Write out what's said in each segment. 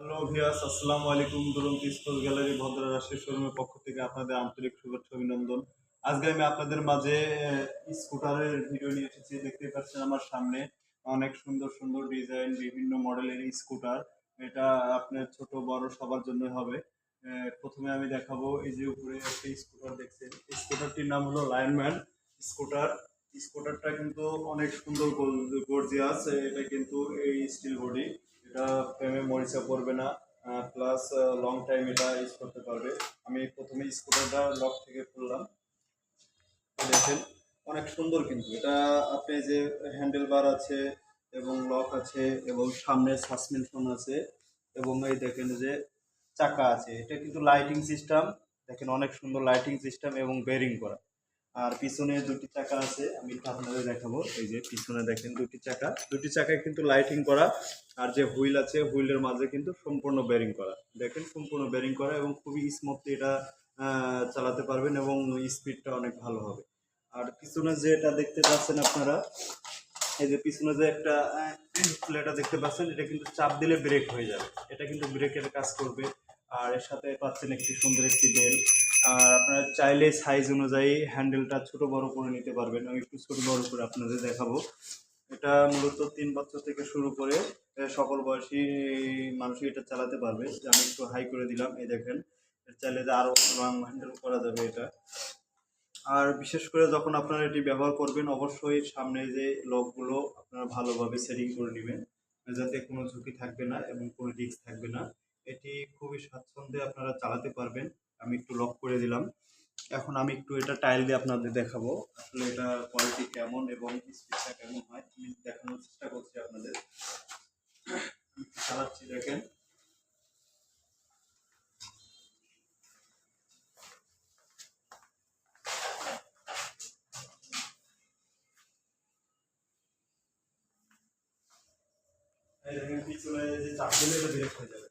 Hello ভিয়াস আসসালামু আলাইকুম। দুরন্ত স্পোর্টস গ্যালারি ভদ্র রাষ্ট্রীয় শোরুমের পক্ষ থেকে আপনাদের আন্তরিক শুভেচ্ছা, অভিনন্দন। আজকে আমি আপনাদের মাঝে স্কুটারের ভিডিও নিয়ে এসেছি। দেখতেই পাচ্ছেন আমার সামনে অনেক সুন্দর সুন্দর ডিজাইন বিভিন্ন মডেলের স্কুটার। এটা আপনার ছোট, বড় সবার জন্য হবে। প্রথমে আমি দেখাবো, এই যে উপরে একটা স্কুটার দেখছেন। স্কুটারটির নাম হলো লায়নম্যান স্কুটার। স্কুটারটা কিন্তু অনেক সুন্দর গর্জিয়াস। এটা কিন্তু এই স্টিল বডি এটা প্রেমে মরিচা পড়বে না প্লাস লং টাইম এটা ইউজ করতে পারবে। আমি প্রথমে স্কুটারটা লক থেকে খুললাম। দেখেন, অনেক সুন্দর কিন্তু। এটা আপনি যে হ্যান্ডেল বার আছে এবং লক আছে এবং সামনে সাসপেনশন আছে এবং এই দেখেন যে চাকা আছে। এটা কিন্তু লাইটিং সিস্টেম দেখেন অনেক সুন্দর লাইটিং সিস্টেম এবং বেরিং করা। আর পিছনে দুটি চাকা আছে, আমি একটু আপনাদের দেখাবো। এই যে পিছনে দেখেন দুটি চাকা। দুটি চাকায় কিন্তু লাইটিং করা, আর যে হুইল আছে, হুইলের মাঝে কিন্তু সম্পূর্ণ বেরিং করা। দেখেন সম্পূর্ণ বেরিং করা এবং খুবই স্মুথলি এটা চালাতে পারবেন এবং স্পিডটা অনেক ভালো হবে। আর পিছনে যে এটা দেখতে পাচ্ছেন আপনারা, এই যে পিছনে যে একটা প্লেটা দেখতে পাচ্ছেন, এটা কিন্তু চাপ দিলে ব্রেক হয়ে যাবে। এটা কিন্তু ব্রেকের কাজ করবে। আর এর সাথে পাচ্ছেন একটি সুন্দর একটি বেল আর আপনারা চাইলে সাইজ অনুযায়ী হ্যান্ডেলটা ছোট বড় করে নিতে পারবেন। আমি একটু ছোট বড় করে আপনাদের দেখাবো। এটা মূলত তিন বছর থেকে শুরু করে সকল বয়সী মানুষই এটা চালাতে পারবে। আমি একটু হাই করে দিলাম, এই দেখেন। চাইলে যে আরও লং হ্যান্ডেল করা যাবে এটা। আর বিশেষ করে যখন আপনারা এটি ব্যবহার করবেন, অবশ্যই সামনে যে লকগুলো আপনারা ভালোভাবে সেটিং করে নেবেন। যাতে কোনো ঝুঁকি থাকবে না এবং কোনো রিস্ক থাকবে না। এটি খুবই স্বাচ্ছন্দ্যে আপনারা চালাতে পারবেন। আমি একটু লক করে দিলাম। এখন আমি একটু এটা টাইল দিয়ে আপনাদের দেখাবো। আসলে এটা কোয়ালিটি কেমন এবং স্পিডটা কেমন হয়, আমি দেখানোর চেষ্টা করছি আপনাদের। চালাচ্ছি, দেখেন। পিছনে যে চাপ দিলে এটা হয়ে যাবে।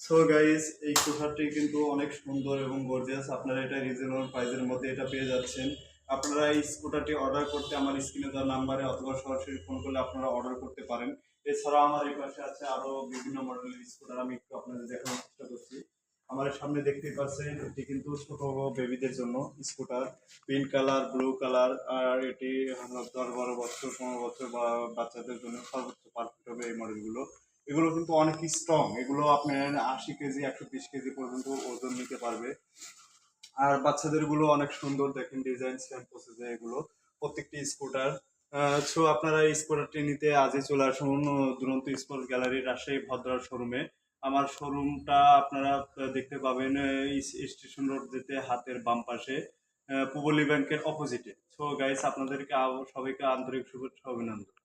সো গাইস এই কুঠারটি কিন্তু অনেক সুন্দর এবং গর্জিয়াস আপনারা এটা রিজনেবল প্রাইসের মধ্যে এটা পেয়ে যাচ্ছেন। আপনারা এই স্কুটারটি অর্ডার করতে আমার স্ক্রিনে দেওয়া নাম্বারে অথবা সরাসরি ফোন করলে আপনারা অর্ডার করতে পারেন। এছাড়াও আমার এই পাশে আছে আরও বিভিন্ন মডেলের স্কুটার। আমি একটু আপনাদের দেখানোর চেষ্টা করছি। আমার সামনে দেখতেই পাচ্ছেন, এটি কিন্তু ছোট বেবিদের জন্য scooter. Pink colour blue colour, আর এটি দশ বারো বছর, পনেরো বছর বা বাচ্চাদের জন্য সর্বোচ্চ পারফেক্ট হবে এই মডেলগুলো এগুলো কিন্তু অনেক স্ট্রং এগুলো আপনার আশি কেজি, একশো বিশ কেজি পর্যন্ত ওজন নিতে পারবে। আর বাচ্চাদেরগুলো অনেক সুন্দর দেখেন ডিজাইন সেম প্রসেসে এগুলো। প্রত্যেকটি স্কুটার সো আপনারা এই স্কুটারটি নিতে আজই চলে আসুন, দুরন্ত স্পোর্টস গ্যালারি রাজশাহী ভদ্রার শোরুমে আমার শোরুমটা আপনারা দেখতে পাবেন স্টেশন রোড যেতে হাতের বাম পাশে পুবলি ব্যাংকের অপোজিটে সো গাইস আপনাদেরকে সবাইকে আন্তরিক শুভেচ্ছা, অভিনন্দন।